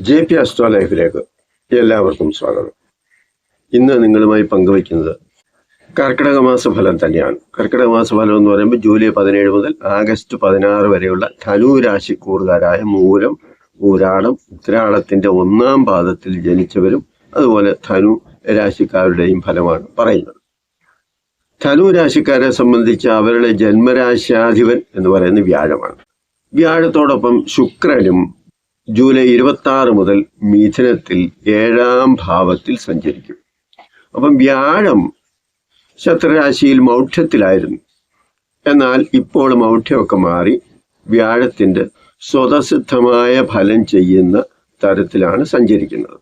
J P astro ലൈഫിലേക്ക് എല്ലാവർക്കും സ്വാഗതം. ഇന്ന് നിങ്ങളുമായി പങ്കുവയ്ക്കുന്നത് കർക്കിടക മാസ ഫലം തന്നെയാണ്. കർക്കിടക മാസ ഫലം എന്ന് പറയുമ്പോൾ ജൂലൈ പതിനേഴ് മുതൽ ആഗസ്റ്റ് പതിനാറ് വരെയുള്ള ധനു രാശിക്കൂറുകാരായ മൂലം ഊരാടം ഉത്തരാളത്തിന്റെ ഒന്നാം പാദത്തിൽ ജനിച്ചവരും അതുപോലെ ധനു രാശിക്കാരുടെയും ഫലമാണ് പറയുന്നത്. ധനു രാശിക്കാരെ സംബന്ധിച്ച് അവരുടെ ജന്മരാശ്യാധിപൻ എന്ന് പറയുന്നത് വ്യാഴമാണ്. വ്യാഴത്തോടൊപ്പം ശുക്രനും ജൂലൈ ഇരുപത്തി മുതൽ മിഥുനത്തിൽ ഏഴാം ഭാവത്തിൽ സഞ്ചരിക്കും. അപ്പം വ്യാഴം ശത്രുരാശിയിൽ മൗഢ്യത്തിലായിരുന്നു. എന്നാൽ ഇപ്പോൾ മൗഢ്യമൊക്കെ മാറി വ്യാഴത്തിന്റെ സ്വതസിദ്ധമായ ഫലം ചെയ്യുന്ന തരത്തിലാണ് സഞ്ചരിക്കുന്നത്.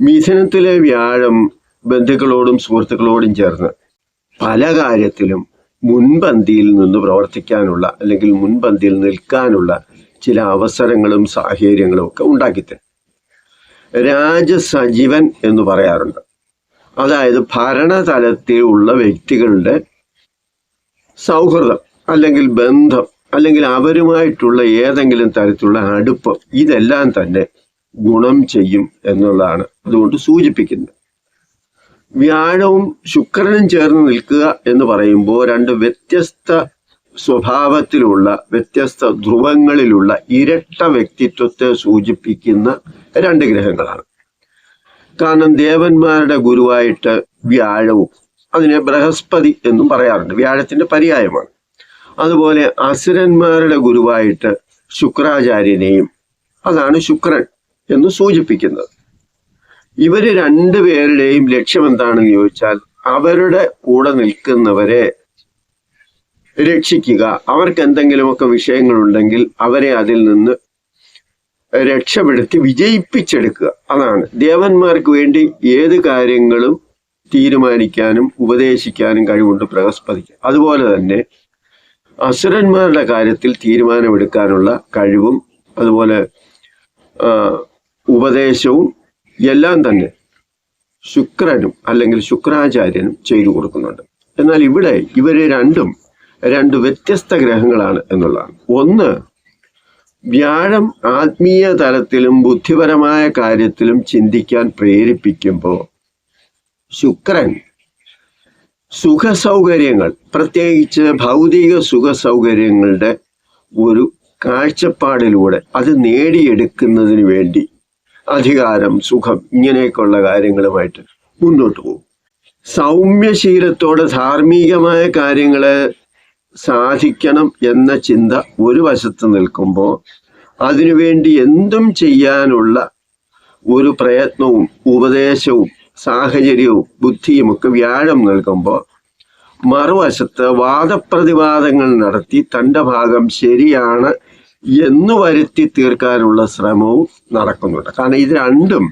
മിഥുനത്തിലെ വ്യാഴം ബന്ധുക്കളോടും സുഹൃത്തുക്കളോടും ചേർന്ന് പല കാര്യത്തിലും മുൻപന്തിയിൽ നിന്ന് പ്രവർത്തിക്കാനുള്ള അല്ലെങ്കിൽ മുൻപന്തിയിൽ നിൽക്കാനുള്ള ചില അവസരങ്ങളും സാഹചര്യങ്ങളും ഒക്കെ ഉണ്ടാക്കിത്തരും. രാജസജീവൻ എന്ന് പറയാറുണ്ട്. അതായത് ഭരണതലത്തിലുള്ള വ്യക്തികളുടെ സൗഹൃദം അല്ലെങ്കിൽ ബന്ധം അല്ലെങ്കിൽ അവരുമായിട്ടുള്ള ഏതെങ്കിലും തരത്തിലുള്ള അടുപ്പം ഇതെല്ലാം തന്നെ ഗുണം ചെയ്യും എന്നുള്ളതാണ് അതുകൊണ്ട് സൂചിപ്പിക്കുന്നത്. വ്യാഴവും ശുക്രനും ചേർന്ന് നിൽക്കുക എന്ന് പറയുമ്പോൾ രണ്ട് വ്യത്യസ്ത സ്വഭാവത്തിലുള്ള വ്യത്യസ്ത ധ്രുവങ്ങളിലുള്ള ഇരട്ട വ്യക്തിത്വത്തെ സൂചിപ്പിക്കുന്ന രണ്ട് ഗ്രഹങ്ങളാണ്. കാരണം ദേവന്മാരുടെ ഗുരുവായിട്ട് വ്യാഴവും അതിനെ ബൃഹസ്പതി എന്നും പറയാറുണ്ട്. വ്യാഴത്തിന്റെ പര്യായമാണ്. അതുപോലെ അസുരന്മാരുടെ ഗുരുവായിട്ട് ശുക്രാചാര്യനെയും അതാണ് ശുക്രൻ എന്ന് സൂചിപ്പിക്കുന്നത്. ഇവർ രണ്ടുപേരുടെയും ലക്ഷ്യം എന്താണെന്ന് ചോദിച്ചാൽ അവരുടെ കൂടെ നിൽക്കുന്നവരെ രക്ഷിക്കുക. അവർക്ക് എന്തെങ്കിലുമൊക്കെ വിഷയങ്ങളുണ്ടെങ്കിൽ അവരെ അതിൽ നിന്ന് രക്ഷപ്പെടുത്തി വിജയിപ്പിച്ചെടുക്കുക. അതാണ്. ദേവന്മാർക്ക് വേണ്ടി ഏത് കാര്യങ്ങളും തീരുമാനിക്കാനും ഉപദേശിക്കാനും കഴിവുണ്ട് ബൃഹസ്പതിക്ക് അതുപോലെ തന്നെ അസുരന്മാരുടെ കാര്യത്തിൽ തീരുമാനമെടുക്കാനുള്ള കഴിവും അതുപോലെ ഉപദേശവും എല്ലാം തന്നെ ശുക്രനും അല്ലെങ്കിൽ ശുക്രാചാര്യനും ചെയ്തു കൊടുക്കുന്നുണ്ട്. എന്നാൽ ഇവിടെ ഇവർ രണ്ടും രണ്ട് വ്യത്യസ്ത ഗ്രഹങ്ങളാണ് എന്നുള്ളതാണ്. ഒന്ന് വ്യാഴം ആത്മീയ തലത്തിലും ബുദ്ധിപരമായ കാര്യത്തിലും ചിന്തിക്കാൻ പ്രേരിപ്പിക്കുമ്പോൾ ശുക്രൻ സുഖസൗകര്യങ്ങൾ പ്രത്യേകിച്ച് ഭൗതിക സുഖസൗകര്യങ്ങളുടെ ഒരു കാഴ്ചപ്പാടിലൂടെ അത് നേടിയെടുക്കുന്നതിന് വേണ്ടി അധികാരം സുഖം ഇങ്ങനെയൊക്കെയുള്ള കാര്യങ്ങളുമായിട്ട് മുന്നോട്ട് പോകും. സൗമ്യശീലത്തോടെ ധാർമ്മികമായ കാര്യങ്ങളെ സാധിക്കണം എന്ന ചിന്ത ഒരു വശത്ത് നിൽക്കുമ്പോൾ അതിനുവേണ്ടി എന്തും ചെയ്യാനുള്ള ഒരു പ്രയത്നവും ഉപദേശവും സാഹചര്യവും ബുദ്ധിയും ഒക്കെ വ്യാഴം നൽകുമ്പോൾ മറുവശത്ത് വാദപ്രതിവാദങ്ങൾ നടത്തി തന്റെ ഭാഗം ശരിയാണ് എന്ന് വരുത്തി തീർക്കാനുള്ള ശ്രമവും നടക്കുന്നുണ്ട്. കാരണം ഇത് രണ്ടും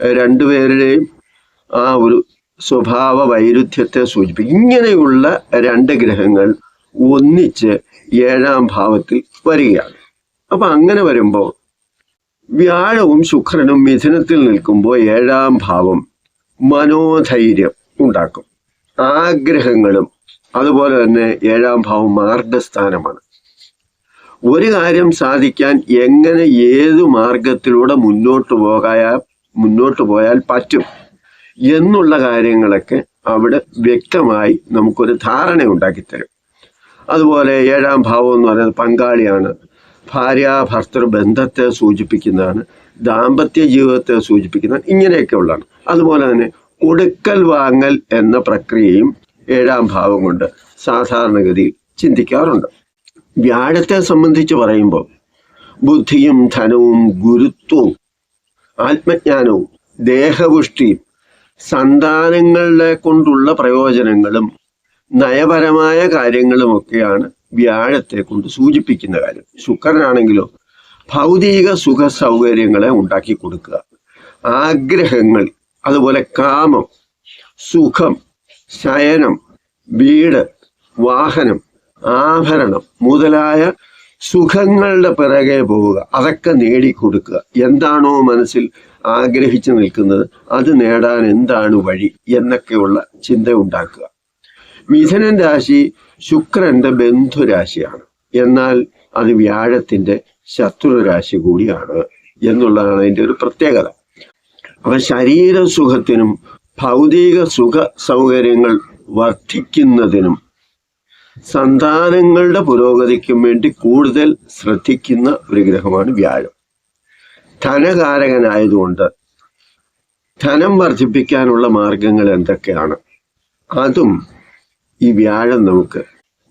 രണ്ടുപേരുടെയും ആ ഒരു സ്വഭാവ വൈരുദ്ധ്യത്തെ സൂചിപ്പിക്കും. ഇങ്ങനെയുള്ള രണ്ട് ഗ്രഹങ്ങൾ ഒന്നിച്ച് ഏഴാം ഭാവത്തിൽ വരികയാണ്. അപ്പൊ അങ്ങനെ വരുമ്പോൾ വ്യാഴവും ശുക്രനും മിഥുനത്തിൽ നിൽക്കുമ്പോൾ ഏഴാം ഭാവം മനോധൈര്യം ഉണ്ടാക്കും. ആഗ്രഹങ്ങളും അതുപോലെ തന്നെ ഏഴാം ഭാവം മാർഗസ്ഥാനമാണ്. ഒരു കാര്യം സാധിക്കാൻ എങ്ങനെ ഏതു മാർഗത്തിലൂടെ മുന്നോട്ട് പോകാൻ മുന്നോട്ട് പോയാൽ പറ്റും എന്നുള്ള കാര്യങ്ങളൊക്കെ അവിടെ വ്യക്തമായി നമുക്കൊരു ധാരണ ഉണ്ടാക്കിത്തരും അതുപോലെ ഏഴാം ഭാവം എന്ന് പറയുന്നത് പങ്കാളിയാണ്. ഭാര്യ ഭർത്തൃ ബന്ധത്തെ സൂചിപ്പിക്കുന്നതാണ് ദാമ്പത്യ ജീവിതത്തെ സൂചിപ്പിക്കുന്നതാണ് ഇങ്ങനെയൊക്കെ ഉള്ളതാണ്. അതുപോലെ തന്നെ കൊടുക്കൽ വാങ്ങൽ എന്ന പ്രക്രിയയും ഏഴാം ഭാവം കൊണ്ട് സാധാരണഗതിയിൽ ചിന്തിക്കാറുണ്ട്. വ്യാഴത്തെ സംബന്ധിച്ച് പറയുമ്പോൾ ബുദ്ധിയും ധനവും ഗുരുത്വവും ആത്മജ്ഞാനവും ദേഹപുഷ്ടിയും സന്താനങ്ങളെ കൊണ്ടുള്ള പ്രയോജനങ്ങളും നയപരമായ കാര്യങ്ങളുമൊക്കെയാണ് വ്യാഴത്തെ കൊണ്ട് സൂചിപ്പിക്കുന്ന കാര്യം. ശുക്രനാണെങ്കിലോ ഭൗതിക സുഖ സൗകര്യങ്ങളെ ഉണ്ടാക്കി കൊടുക്കുക ആഗ്രഹങ്ങൾ അതുപോലെ കാമം സുഖം ശയനം വീട് വാഹനം ആഭരണം മുതലായ സുഖങ്ങളുടെ പിറകെ പോവുക. അതൊക്കെ നേടിക്കൊടുക്കുക. എന്താണോ മനസ്സിൽ ആഗ്രഹിച്ചു നിൽക്കുന്നത് അത് നേടാൻ എന്താണ് വഴി എന്നൊക്കെയുള്ള ചിന്ത ഉണ്ടാക്കുക. മിഥുനൻ രാശി ശുക്രന്റെ ബന്ധുരാശിയാണ് എന്നാൽ അത് വ്യാഴത്തിന്റെ ശത്രു രാശി കൂടിയാണ് എന്നുള്ളതാണ് അതിന്റെ ഒരു പ്രത്യേകത. അപ്പം ശരീര സുഖത്തിനും ഭൗതിക സുഖ സൗകര്യങ്ങൾ വർദ്ധിക്കുന്നതിനും സന്താനങ്ങളുടെ പുരോഗതിക്കും വേണ്ടി കൂടുതൽ ശ്രദ്ധിക്കുന്ന ഒരു ഗ്രഹമാണ് വ്യാഴം. ധനകാരകനായതുകൊണ്ട് ധനം വർദ്ധിപ്പിക്കാനുള്ള മാർഗങ്ങൾ എന്തൊക്കെയാണ്? അതും ഈ വ്യാഴം നമുക്ക്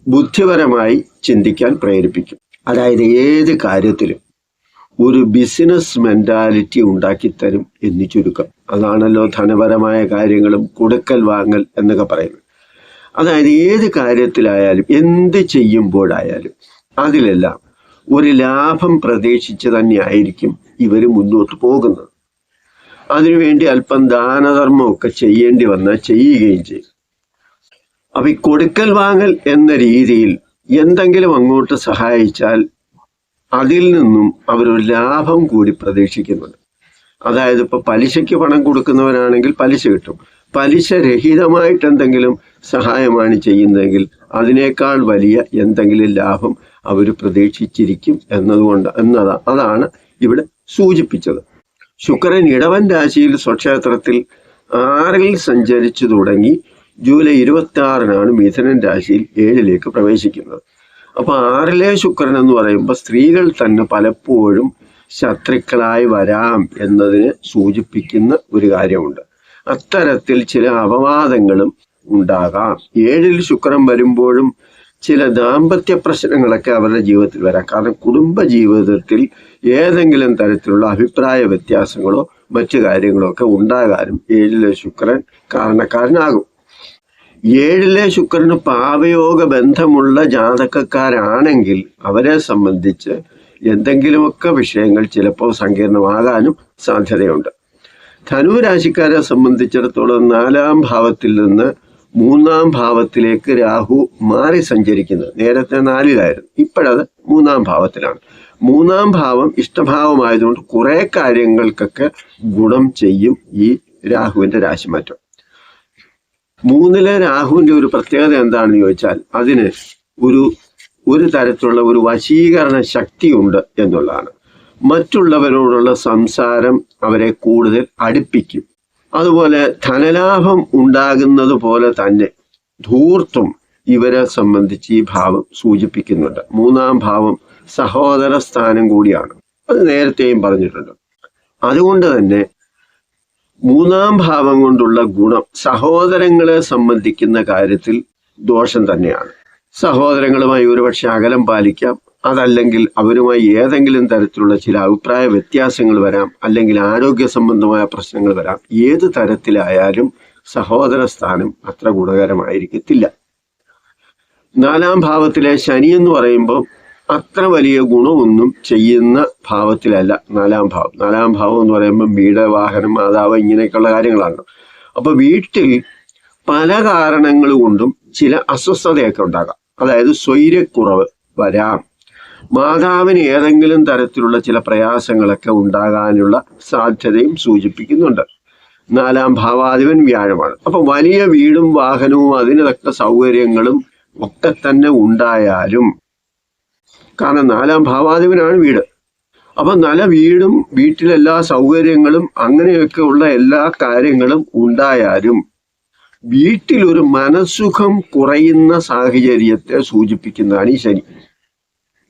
ബുദ്ധിപരമായി ചിന്തിക്കാൻ പ്രേരിപ്പിക്കും. അതായത് ഏത് കാര്യത്തിലും ഒരു ബിസിനസ് മെന്റാലിറ്റി ഉണ്ടാക്കിത്തരും എന്ന് ചുരുക്കം. അതാണല്ലോ ധനപരമായ കാര്യങ്ങളും കൊടുക്കൽ വാങ്ങൽ എന്നൊക്കെ പറയുന്നത്. അതായത് ഏത് കാര്യത്തിലായാലും എന്ത് ചെയ്യുമ്പോഴായാലും അതിലെല്ലാം ഒരു ലാഭം പ്രതീക്ഷിച്ച് തന്നെയായിരിക്കും ഇവർ മുന്നോട്ട് പോകുന്നത്. അതിനുവേണ്ടി അല്പം ദാനധർമ്മമൊക്കെ ചെയ്യേണ്ടി വന്നാൽ ചെയ്യുകയും ചെയ്യും. അപ്പൊ ഈ കൊടുക്കൽ വാങ്ങൽ എന്ന രീതിയിൽ എന്തെങ്കിലും അങ്ങോട്ട് സഹായിച്ചാൽ അതിൽ നിന്നും അവരൊരു ലാഭം കൂടി പ്രതീക്ഷിക്കുന്നുണ്ട്. അതായത് ഇപ്പോൾ പലിശയ്ക്ക് പണം കൊടുക്കുന്നവരാണെങ്കിൽ പലിശ കിട്ടും. പലിശ രഹിതമായിട്ട് എന്തെങ്കിലും സഹായമാണ് ചെയ്യുന്നതെങ്കിൽ അതിനേക്കാൾ വലിയ എന്തെങ്കിലും ലാഭം അവർ പ്രതീക്ഷിച്ചിരിക്കും എന്നതുകൊണ്ട് എന്നതാ അതാണ് ഇവിടെ സൂചിപ്പിച്ചത്. ശുക്രൻ ഇടവൻ രാശിയിൽ സ്വക്ഷേത്രത്തിൽ ആറിൽ സഞ്ചരിച്ചു തുടങ്ങി ജൂലൈ ഇരുപത്തി ആറിനാണ് മിഥുനൻ രാശിയിൽ ഏഴിലേക്ക് പ്രവേശിക്കുന്നത്. അപ്പൊ ആറിലെ ശുക്രൻ എന്ന് പറയുമ്പോൾ സ്ത്രീകൾ തന്നെ പലപ്പോഴും ശത്രുക്കളായി വരാം എന്നതിനെ സൂചിപ്പിക്കുന്ന ഒരു കാര്യമുണ്ട്. അത്തരത്തിൽ ചില അപവാദങ്ങളും ഉണ്ടാകാം. ഏഴിൽ ശുക്രൻ വരുമ്പോഴും ചില ദാമ്പത്യ പ്രശ്നങ്ങളൊക്കെ അവരുടെ ജീവിതത്തിൽ വരാം. കാരണം കുടുംബ ജീവിതത്തിൽ ഏതെങ്കിലും തരത്തിലുള്ള അഭിപ്രായ വ്യത്യാസങ്ങളോ മറ്റു കാര്യങ്ങളോ ഒക്കെ ഉണ്ടാകാനും ഏഴിലെ ശുക്രൻ കാരണക്കാരനാകും. ഏഴിലെ ശുക്രന് പാവയോഗ ബന്ധമുള്ള ജാതകക്കാരാണെങ്കിൽ അവരെ സംബന്ധിച്ച് എന്തെങ്കിലുമൊക്കെ വിഷയങ്ങൾ ചിലപ്പോൾ സങ്കീർണമാകാനും സാധ്യതയുണ്ട്. ധനുരാശിക്കാരെ സംബന്ധിച്ചിടത്തോളം നാലാം ഭാവത്തിൽ നിന്ന് മൂന്നാം ഭാവത്തിലേക്ക് രാഹു മാറി സഞ്ചരിക്കുന്നത് നേരത്തെ നാലിലായിരുന്നു. ഇപ്പോഴത് മൂന്നാം ഭാവത്തിലാണ്. മൂന്നാം ഭാവം ഇഷ്ടഭാവമായതുകൊണ്ട് കുറേ കാര്യങ്ങൾക്കൊക്കെ ഗുണം ചെയ്യും ഈ രാഹുവിന്റെ രാശിമാറ്റം. മൂന്നിലെ രാഹുവിന്റെ ഒരു പ്രത്യേകത എന്താണെന്ന് ചോദിച്ചാൽ അതിന് ഒരു ഒരു തരത്തിലുള്ള ഒരു വശീകരണ ശക്തിയുണ്ട് എന്നുള്ളതാണ്. മറ്റുള്ളവരോടുള്ള സംസാരം അവരെ കൂടുതൽ അടുപ്പിക്കും. അതുപോലെ ധനലാഭം ഉണ്ടാകുന്നത് പോലെ തന്നെ ധൂർത്തും ഇവരെ സംബന്ധിച്ച് ഈ ഭാവം സൂചിപ്പിക്കുന്നുണ്ട്. മൂന്നാം ഭാവം സഹോദര സ്ഥാനം കൂടിയാണ്. അത് നേരത്തെയും പറഞ്ഞിട്ടുണ്ട്. അതുകൊണ്ട് തന്നെ മൂന്നാം ഭാവം കൊണ്ടുള്ള ഗുണം സഹോദരങ്ങളെ സംബന്ധിക്കുന്ന കാര്യത്തിൽ ദോഷം തന്നെയാണ്. സഹോദരങ്ങളുമായി ഒരുപക്ഷെ അകലം പാലിക്കാം. അതല്ലെങ്കിൽ അവരുമായി ഏതെങ്കിലും തരത്തിലുള്ള ചില അഭിപ്രായ വ്യത്യാസങ്ങൾ വരാം. അല്ലെങ്കിൽ ആരോഗ്യ സംബന്ധമായ പ്രശ്നങ്ങൾ വരാം. ഏത് തരത്തിലായാലും സഹോദര സ്ഥാനം അത്ര ഗുണകരമായിരിക്കത്തില്ല. നാലാം ഭാവത്തിലെ ശനി എന്ന് പറയുമ്പോൾ അത്ര വലിയ ഗുണമൊന്നും ചെയ്യുന്ന ഭാവത്തിലല്ല നാലാം ഭാവം. നാലാം ഭാവം എന്ന് പറയുമ്പോൾ വീട് വാഹനം മാതാവ് ഇങ്ങനെയൊക്കെയുള്ള കാര്യങ്ങളാണ്. അപ്പൊ വീട്ടിൽ പല കാരണങ്ങൾ കൊണ്ടും ചില അസ്വസ്ഥതയൊക്കെ ഉണ്ടാകാം. അതായത് സ്വൈര്യക്കുറവ് വരാം. മാതാവിന് ഏതെങ്കിലും തരത്തിലുള്ള ചില പ്രയാസങ്ങളൊക്കെ ഉണ്ടാകാനുള്ള സാധ്യതയും സൂചിപ്പിക്കുന്നുണ്ട്. നാലാം ഭാവാധിപൻ വ്യാഴമാണ്. അപ്പൊ വലിയ വീടും വാഹനവും അതിനൊക്കെ സൗകര്യങ്ങളും ഒക്കെ തന്നെ ഉണ്ടായാലും കാരണം നാലാം ഭാവാധിപനാണ് വീട്. അപ്പൊ നല്ല വീടും വീട്ടിലെല്ലാ സൗകര്യങ്ങളും അങ്ങനെയൊക്കെ ഉള്ള എല്ലാ കാര്യങ്ങളും ഉണ്ടായാലും വീട്ടിലൊരു മനസ്സുഖം കുറയുന്ന സാഹചര്യത്തെ സൂചിപ്പിക്കുന്നതാണ് ഈ ശനി.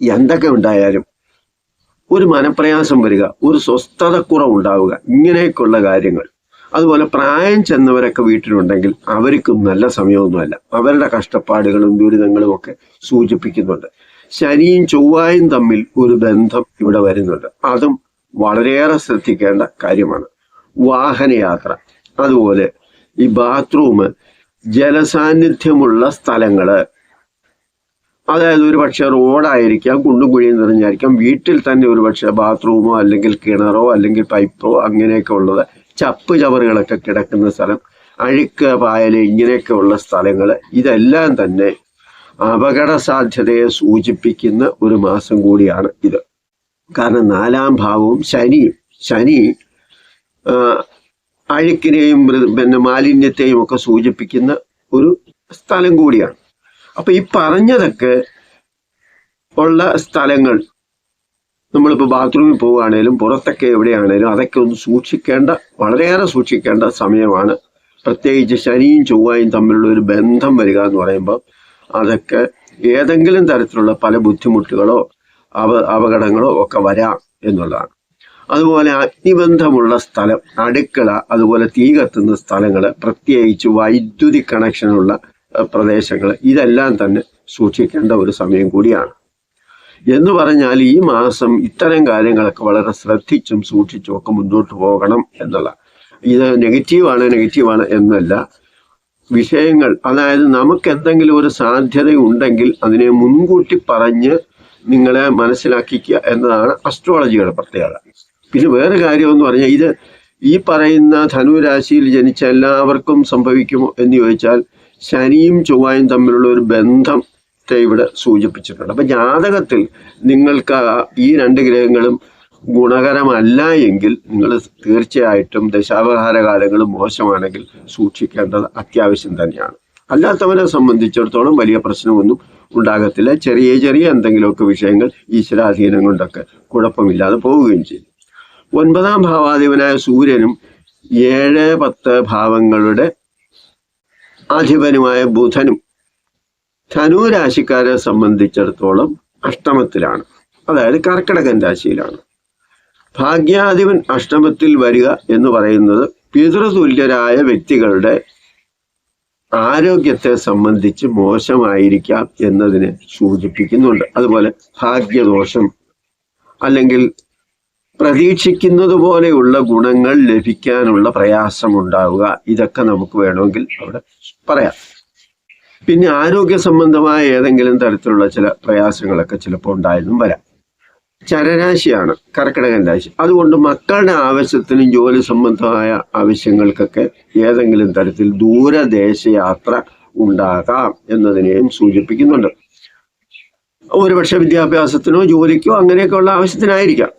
എന്തൊക്കെ ഉണ്ടായാലും ഒരു മനപ്രയാസം വരിക ഒരു സ്വസ്ഥതക്കുറവ് ഉണ്ടാവുക ഇങ്ങനെയൊക്കെയുള്ള കാര്യങ്ങൾ. അതുപോലെ പ്രായം ചെന്നവരൊക്കെ വീട്ടിലുണ്ടെങ്കിൽ അവർക്കും നല്ല സമയമൊന്നുമല്ല. അവരുടെ കഷ്ടപ്പാടുകളും ദുരിതങ്ങളും ഒക്കെ സൂചിപ്പിക്കുന്നുണ്ട്. ശനിയും ചൊവ്വായും തമ്മിൽ ഒരു ബന്ധം ഇവിടെ വരുന്നുണ്ട്. അതും വളരെയേറെ ശ്രദ്ധിക്കേണ്ട കാര്യമാണ്. വാഹനയാത്ര അതുപോലെ ഈ ബാത്റൂം ജലസാന്നിധ്യമുള്ള സ്ഥലങ്ങൾ. അതായത് ഒരു പക്ഷെ റോഡായിരിക്കാം കുണ്ടും കുഴിയും നിറഞ്ഞായിരിക്കാം വീട്ടിൽ തന്നെ ഒരു പക്ഷെ ബാത്റൂമോ അല്ലെങ്കിൽ കിണറോ അല്ലെങ്കിൽ പൈപ്പോ അങ്ങനെയൊക്കെ ഉള്ളത് ചപ്പ് ചവറുകളൊക്കെ കിടക്കുന്ന സ്ഥലം അഴുക്ക് പായൽ ഇങ്ങനെയൊക്കെ ഉള്ള സ്ഥലങ്ങൾ ഇതെല്ലാം തന്നെ അപകട സാധ്യതയെ സൂചിപ്പിക്കുന്ന ഒരു മാസം കൂടിയാണ് ഇത്. കാരണം നാലാം ഭാവവും ശനിയും. ശനി അഴുക്കിനെയും പിന്നെ മാലിന്യത്തെയും ഒക്കെ സൂചിപ്പിക്കുന്ന ഒരു സ്ഥലം കൂടിയാണ്. അപ്പൊ ഈ പറഞ്ഞതൊക്കെ ഉള്ള സ്ഥലങ്ങൾ നമ്മളിപ്പോൾ ബാത്റൂമിൽ പോവുകയാണേലും പുറത്തൊക്കെ എവിടെയാണേലും അതൊക്കെ ഒന്ന് സൂക്ഷിക്കേണ്ട വളരെയേറെ സൂക്ഷിക്കേണ്ട സമയമാണ്. പ്രത്യേകിച്ച് ശനിയും ചൊവ്വയും തമ്മിലുള്ള ഒരു ബന്ധം വരിക എന്ന് പറയുമ്പോൾ അതൊക്കെ ഏതെങ്കിലും തരത്തിലുള്ള പല ബുദ്ധിമുട്ടുകളോ അവ അപകടങ്ങളോ ഒക്കെ വരാം എന്നുള്ളതാണ്. അതുപോലെ അഗ്നിബന്ധമുള്ള സ്ഥലം അടുക്കള അതുപോലെ തീ കത്തുന്ന സ്ഥലങ്ങൾ പ്രത്യേകിച്ച് വൈദ്യുതി കണക്ഷനുള്ള പ്രദേശങ്ങൾ ഇതെല്ലാം തന്നെ സൂക്ഷിക്കേണ്ട ഒരു സമയം കൂടിയാണ്. എന്ന് പറഞ്ഞാൽ ഈ മാസം ഇത്തരം കാര്യങ്ങളൊക്കെ വളരെ ശ്രദ്ധിച്ചും സൂക്ഷിച്ചും ഒക്കെ മുന്നോട്ട് പോകണം എന്നുള്ള. ഇത് നെഗറ്റീവാണ് നെഗറ്റീവാണ് എന്നല്ല. വിഷയങ്ങൾ അതായത് നമുക്ക് എന്തെങ്കിലും ഒരു സാധ്യത ഉണ്ടെങ്കിൽ അതിനെ മുൻകൂട്ടി പറഞ്ഞ് നിങ്ങളെ മനസ്സിലാക്കിക്കുക എന്നതാണ് അസ്ട്രോളജിയുടെ പ്രത്യേകത. പിന്നെ വേറെ കാര്യം എന്ന് പറഞ്ഞാൽ ഇത് ഈ പറയുന്ന ധനുരാശിയിൽ ജനിച്ച എല്ലാവർക്കും സംഭവിക്കുമോ എന്ന് ചോദിച്ചാൽ ശനിയും ചൊവ്വായും തമ്മിലുള്ള ഒരു ബന്ധം ഇവിടെ സൂചിപ്പിച്ചിട്ടുണ്ട്. അപ്പൊ ജാതകത്തിൽ നിങ്ങൾക്ക് ഈ രണ്ട് ഗ്രഹങ്ങളും ഗുണകരമല്ല എങ്കിൽ നിങ്ങൾ തീർച്ചയായിട്ടും ദശാവഹാര കാലങ്ങൾ മോശമാണെങ്കിൽ സൂക്ഷിക്കേണ്ടത് അത്യാവശ്യം തന്നെയാണ്. അല്ലാത്തവരെ സംബന്ധിച്ചിടത്തോളം വലിയ പ്രശ്നമൊന്നും ഉണ്ടാകത്തില്ല. ചെറിയ ചെറിയ എന്തെങ്കിലുമൊക്കെ വിഷയങ്ങൾ ഈശ്വരാധീനം കൊണ്ടൊക്കെ കുഴപ്പമില്ലാതെ പോവുകയും ചെയ്യും. ഒൻപതാം ഭാവാധിപനായ സൂര്യനും ഏഴ് പത്ത് ഭാവങ്ങളുടെ അധിപനുമായ ബുധനും ധനു രാശിക്കാരെ സംബന്ധിച്ചിടത്തോളം അഷ്ടമത്തിലാണ്. അതായത് കർക്കിടകൻ രാശിയിലാണ്. ഭാഗ്യാധിപൻ അഷ്ടമത്തിൽ വരിക എന്ന് പറയുന്നത് പിതൃതുല്യരായ വ്യക്തികളുടെ ആരോഗ്യത്തെ സംബന്ധിച്ച് മോശമായിരിക്കാം എന്നതിനെ സൂചിപ്പിക്കുന്നുണ്ട്. അതുപോലെ ഭാഗ്യദോഷം അല്ലെങ്കിൽ പ്രതീക്ഷിക്കുന്നത് പോലെയുള്ള ഗുണങ്ങൾ ലഭിക്കാനുള്ള പ്രയാസമുണ്ടാവുക. ഇതൊക്കെ നമുക്ക് വേണമെങ്കിൽ അവിടെ പറയാം. പിന്നെ ആരോഗ്യ സംബന്ധമായ ഏതെങ്കിലും തരത്തിലുള്ള ചില പ്രയാസങ്ങളൊക്കെ ചിലപ്പോൾ ഉണ്ടായെന്നും വരാം. ചരരാശിയാണ് കർക്കിടകൻ രാശി. അതുകൊണ്ട് മക്കളുടെ ആവശ്യത്തിനും ജോലി സംബന്ധമായ ആവശ്യങ്ങൾക്കൊക്കെ ഏതെങ്കിലും തരത്തിൽ ദൂരദേശയാത്ര ഉണ്ടാകാം എന്നതിനെയും സൂചിപ്പിക്കുന്നുണ്ട്. ഒരുപക്ഷെ വിദ്യാഭ്യാസത്തിനോ ജോലിക്കോ അങ്ങനെയൊക്കെയുള്ള ആവശ്യത്തിനായിരിക്കാം.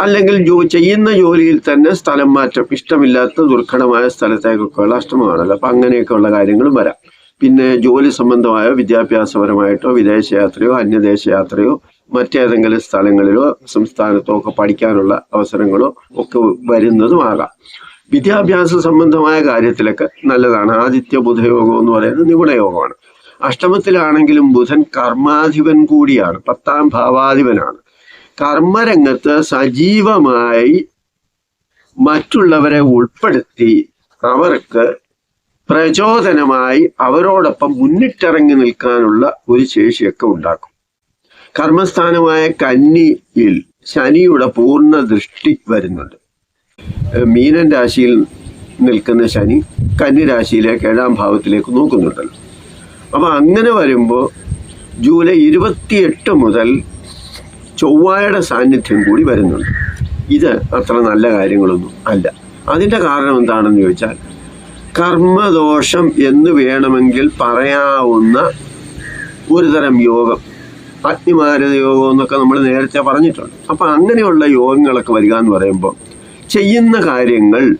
അല്ലെങ്കിൽ ജോ ചെയ്യുന്ന ജോലിയിൽ തന്നെ സ്ഥലം മാറ്റം ഇഷ്ടമില്ലാത്ത ദുർഘടമായ സ്ഥലത്തേക്കൊക്കെയുള്ള അഷ്ടമമാണല്ലോ. അപ്പം അങ്ങനെയൊക്കെയുള്ള കാര്യങ്ങളും വരാം. പിന്നെ ജോലി സംബന്ധമായോ വിദ്യാഭ്യാസപരമായിട്ടോ വിദേശയാത്രയോ അന്യദേശ യാത്രയോ മറ്റേതെങ്കിലും സ്ഥലങ്ങളിലോ സംസ്ഥാനത്തോ ഒക്കെ പഠിക്കാനുള്ള അവസരങ്ങളോ ഒക്കെ വരുന്നതുമാകാം വിദ്യാഭ്യാസ സംബന്ധമായ കാര്യത്തിലൊക്കെ നല്ലതാണ്. ആദിത്യ ബുധയോഗം എന്ന് പറയുന്നത് നിഗുണയോഗമാണ് അഷ്ടമത്തിലാണെങ്കിലും ബുധൻ കർമാധിപൻ കൂടിയാണ്. പത്താം ഭാവാധിപനാണ്. കർമ്മരംഗത്ത് സജീവമായി മറ്റുള്ളവരെ ഉൾപ്പെടുത്തി അവർക്ക് പ്രചോദനമായി അവരോടൊപ്പം മുന്നിട്ടിറങ്ങി നിൽക്കാനുള്ള ഒരു ശേഷിയൊക്കെ ഉണ്ടാക്കും. കർമ്മസ്ഥാനമായ കന്നിയിൽ ശനിയുടെ പൂർണ ദൃഷ്ടി വരുന്നുണ്ട് മീനൻ രാശിയിൽ നിൽക്കുന്ന ശനി കന്നി രാശിയിലേക്ക് ഏഴാം ഭാവത്തിലേക്ക് നോക്കുന്നുണ്ടല്ലോ. അപ്പോൾ അങ്ങനെ വരുമ്പോൾ ജൂലൈ ഇരുപത്തിയെട്ട് മുതൽ ചൊവ്വായുടെ സാന്നിധ്യം കൂടി വരുന്നുണ്ട്. ഇത് അത്ര നല്ല കാര്യങ്ങളൊന്നും അല്ല. അതിന്റെ കാരണം എന്താണെന്ന് ചോദിച്ചാൽ കർമ്മദോഷം എന്ന് വേണമെങ്കിൽ പറയാവുന്ന ഒരു തരം യോഗം. അഗ്നിമാരത യോഗം എന്നൊക്കെ നമ്മൾ നേരത്തെ പറഞ്ഞിട്ടുണ്ട്. അപ്പം അങ്ങനെയുള്ള യോഗങ്ങളൊക്കെ വരിക എന്ന് പറയുമ്പോൾ ചെയ്യുന്ന കാര്യങ്ങൾ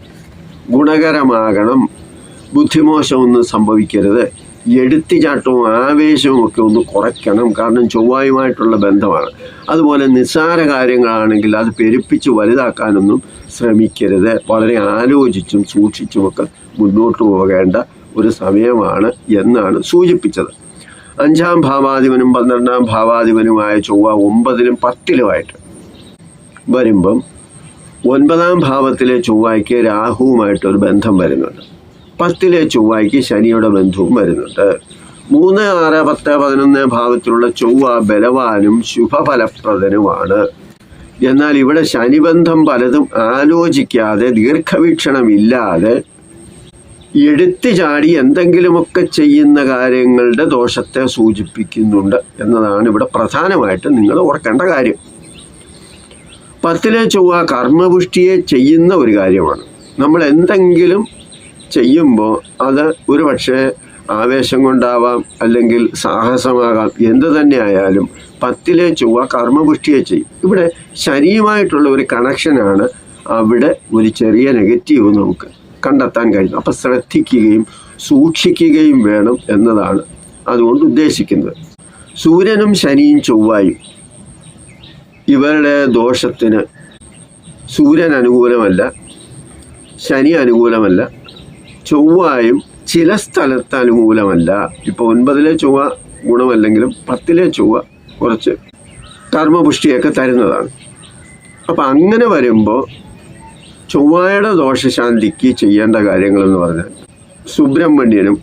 ഗുണകരമാകണം ബുദ്ധിമോശമൊന്നും സംഭവിക്കരുത് എടുത്തിച്ചാട്ടവും ആവേശവും ഒക്കെ ഒന്ന് കുറയ്ക്കണം കാരണം ചൊവ്വായുമായിട്ടുള്ള ബന്ധമാണ്. അതുപോലെ നിസ്സാര കാര്യങ്ങളാണെങ്കിൽ അത് പെരുപ്പിച്ച് വലുതാക്കാനൊന്നും ശ്രമിക്കരുത്. വളരെ ആലോചിച്ചും സൂക്ഷിച്ചുമൊക്കെ മുന്നോട്ട് പോകേണ്ട ഒരു സമയമാണ് എന്നാണ് സൂചിപ്പിച്ചത്. അഞ്ചാം ഭാവാധിപനും പന്ത്രണ്ടാം ഭാവാധിപനുമായ ചൊവ്വ ഒമ്പതിലും പത്തിലുമായിട്ട് വരുമ്പം ഒൻപതാം ഭാവത്തിലെ ചൊവ്വായ്ക്ക് രാഹുവുമായിട്ടൊരു ബന്ധം വരുന്നുണ്ട്. പത്തിലെ ചൊവ്വായ്ക്ക് ശനിയുടെ ബന്ധവും വരുന്നുണ്ട്. മൂന്ന് ആറ് പത്ത് പതിനൊന്ന് ഭാവത്തിലുള്ള ചൊവ്വ ബലവാനും ശുഭഫലപ്രദനുമാണ്. എന്നാൽ ഇവിടെ ശനിബന്ധം പലതും ആലോചിക്കാതെ ദീർഘവീക്ഷണമില്ലാതെ എടുത്തു ചാടി എന്തെങ്കിലുമൊക്കെ ചെയ്യുന്ന കാര്യങ്ങളുടെ ദോഷത്തെ സൂചിപ്പിക്കുന്നുണ്ട് എന്നതാണ് ഇവിടെ പ്രധാനമായിട്ട് നിങ്ങൾ ഓർക്കേണ്ട കാര്യം. പത്തിലെ ചൊവ്വ കർമ്മപുഷ്ടിയെ ചെയ്യുന്ന ഒരു കാര്യമാണ്. നമ്മൾ എന്തെങ്കിലും ചെയ്യുമ്പോൾ അത് ഒരു പക്ഷേ ആവേശം കൊണ്ടാവാം അല്ലെങ്കിൽ സാഹസമാകാം. എന്ത് തന്നെ ആയാലും പത്തിലെ ചൊവ്വ കർമ്മപുഷ്ടിയെ ചെയ്യും. ഇവിടെ ശനിയുമായിട്ടുള്ള ഒരു കണക്ഷനാണ് അവിടെ ഒരു ചെറിയ നെഗറ്റീവ് നമുക്ക് കണ്ടെത്താൻ കഴിയും. അപ്പം ശ്രദ്ധിക്കുകയും സൂക്ഷിക്കുകയും വേണം എന്നതാണ് അതുകൊണ്ട് ഉദ്ദേശിക്കുന്നത്. സൂര്യനും ശനിയും ചൊവ്വായും ഇവരുടെ ദോഷത്തിന് സൂര്യൻ അനുകൂലമല്ല ശനി അനുകൂലമല്ല ചൊവ്വായും ചില സ്ഥലത്ത് അനുകൂലമല്ല. ഇപ്പോൾ ഒൻപതിലെ ചൊവ്വ ഗുണമല്ലെങ്കിലും പത്തിലെ ചൊവ്വ കുറച്ച് കർമ്മപുഷ്ടിയൊക്കെ തരുന്നതാണ്. അപ്പം അങ്ങനെ വരുമ്പോൾ ചൊവ്വായുടെ ദോഷശാന്തിക്ക് ചെയ്യേണ്ട കാര്യങ്ങളെന്ന് പറഞ്ഞാൽ സുബ്രഹ്മണ്യനും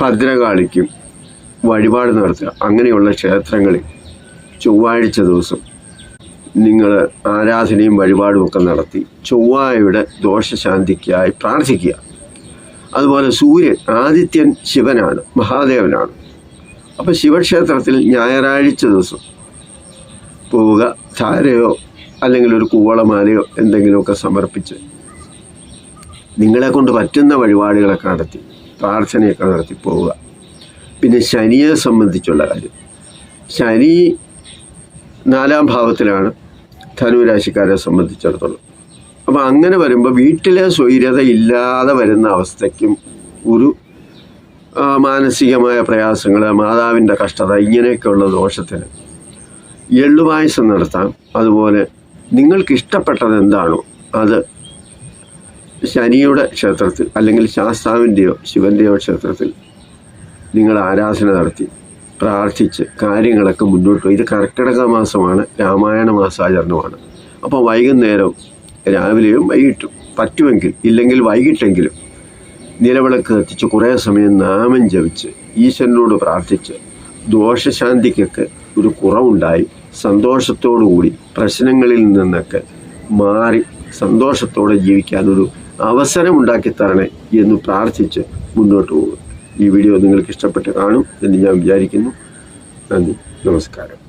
ഭദ്രകാളിക്കും വഴിപാട് നടത്തുക. അങ്ങനെയുള്ള ക്ഷേത്രങ്ങളിൽ ചൊവ്വാഴ്ച ദിവസം നിങ്ങൾ ആരാധനയും വഴിപാടും ഒക്കെ നടത്തി ചൊവ്വായുടെ ദോഷശാന്തിക്കായി പ്രാർത്ഥിക്കുക. അതുപോലെ സൂര്യൻ ആദിത്യൻ ശിവനാണ് മഹാദേവനാണ്. അപ്പോൾ ശിവക്ഷേത്രത്തിൽ ഞായറാഴ്ച ദിവസം പോവുക ധാരയോ അല്ലെങ്കിൽ ഒരു കൂവളമാലയോ എന്തെങ്കിലുമൊക്കെ സമർപ്പിച്ച് നിങ്ങളെ കൊണ്ട് പറ്റുന്ന വഴിപാടുകളൊക്കെ നടത്തി പ്രാർത്ഥനയൊക്കെ നടത്തി പോവുക. പിന്നെ ശനിയെ സംബന്ധിച്ചുള്ള കാര്യം. ശനി നാലാം ഭാവത്തിലാണ് ധനുരാശിക്കാരെ സംബന്ധിച്ചിടത്തോളം. അപ്പോൾ അങ്ങനെ വരുമ്പോൾ വീട്ടിലെ സ്വൈര്യത ഇല്ലാതെ വരുന്ന അവസ്ഥയ്ക്കും ഒരു മാനസികമായ പ്രയാസങ്ങൾ മാതാവിന്റെ കഷ്ടത ഇങ്ങനെയൊക്കെയുള്ള ദോഷത്തിന് എള്ളുപായസം നടത്താം. അതുപോലെ നിങ്ങൾക്ക് ഇഷ്ടപ്പെട്ടത് എന്താണോ അത് ശനിയുടെ ക്ഷേത്രത്തിൽ അല്ലെങ്കിൽ ശാസ്താവിന്റെയോ ശിവന്റെയോ ക്ഷേത്രത്തിൽ നിങ്ങൾ ആരാധന നടത്തി പ്രാർത്ഥിച്ച് കാര്യങ്ങളൊക്കെ മുന്നോട്ട് ഇത് കർക്കിടക മാസമാണ് രാമായണ മാസാചരണമാണ്. അപ്പോൾ വൈകുന്നേരം രാവിലെയും വൈകിട്ടും പറ്റുമെങ്കിൽ ഇല്ലെങ്കിൽ വൈകിട്ടെങ്കിലും നിലവിളക്ക് കത്തിച്ച് കുറേ സമയം നാമം ജപിച്ച് ഈശ്വരനോട് പ്രാർത്ഥിച്ച് ദോഷശാന്തിക്കൊക്കെ ഒരു കുറവുണ്ടായി. സന്തോഷത്തോടുകൂടി പ്രശ്നങ്ങളിൽ നിന്നൊക്കെ മാറി സന്തോഷത്തോടെ ജീവിക്കാനൊരു അവസരം ഉണ്ടാക്കി തരണേ എന്ന് പ്രാർത്ഥിച്ച് മുന്നോട്ട് പോകും ഈ വീഡിയോ നിങ്ങൾക്ക് ഇഷ്ടപ്പെട്ട് കാണും എന്ന് ഞാൻ വിചാരിക്കുന്നു. നന്ദി. നമസ്കാരം.